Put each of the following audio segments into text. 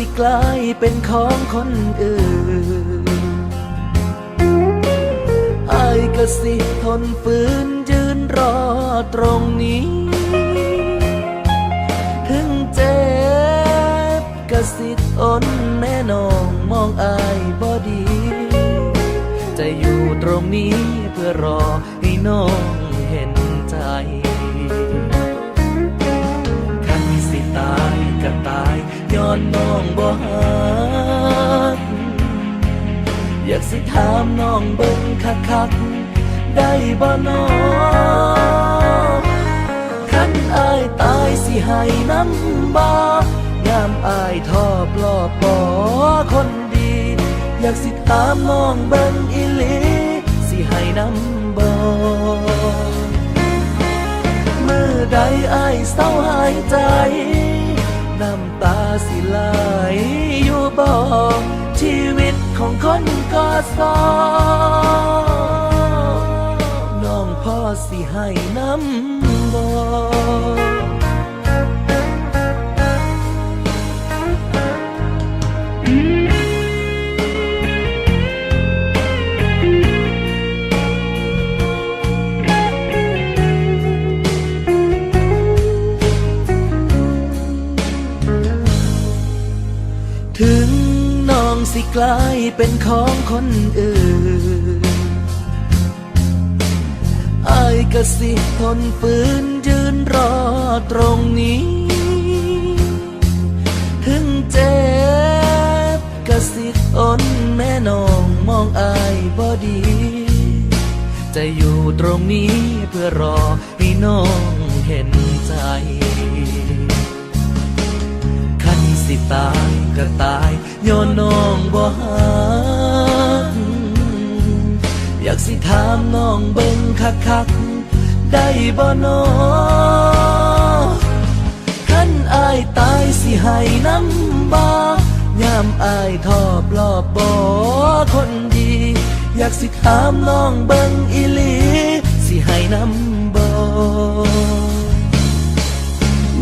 สิกลายเป็นของคนอื่นอายก็สิทนฝืนยืนรอตรงนี้ ถึงเจ็บก็สิทนแม่น้องมองอายบ่ดี จะอยู่ตรงนี้เพื่อรอให้น้องเห็นใจ คันสิตาย ก็ตายย้อนน้องบ่ฮักอยากสิถามน้องเบิ่งคักๆได้บ่น้องคันอายตายสิให้น้ำบายามอายทอบปลอบปอคนดี อยากสิถามน้องเบิ่งอีหลีสิให้น้ำบอมือใดอายเศร้าหายใจ น้ำตาสิไหลอยู่บ่ชีวิตของคนก็สอน้องพ่อสิให้น้ำบ่ สิกลายเป็นของคนอื่นอายก็สิทนฝืนยืนรอตรงนี้ ถึงเจ็บก็สิทนแม่น้องมองอายบ่ดี จะอยู่ตรงนี้เพื่อรอให้น้องเห็นใจ คันสิตาย ก็ตายย้อนน้องบ่ฮักอยากสิถามน้องเบิ่งคักๆได้บ่น้อคันอายตายสิให้น้ำบายามอายทอบรอบบ่คนดี อยากสิถามน้องเบิ่งอีหลีสิให้น้ำบ่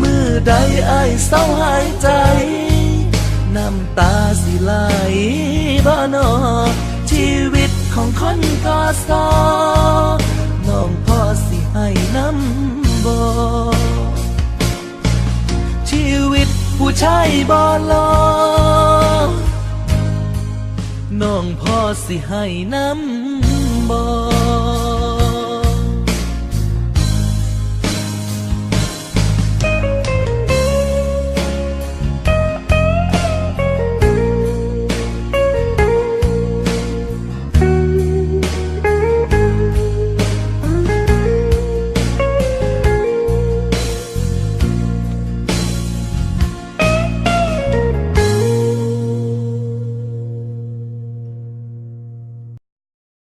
มือใดอายเศร้าหายใจ น้ำตาสิไหลบ่นอชีวิตของคนก็สอน้องพ่อสิให้น้ำบ่ชีวิตผู้ชายบ่รอน้องพ่อสิให้น้ำบ่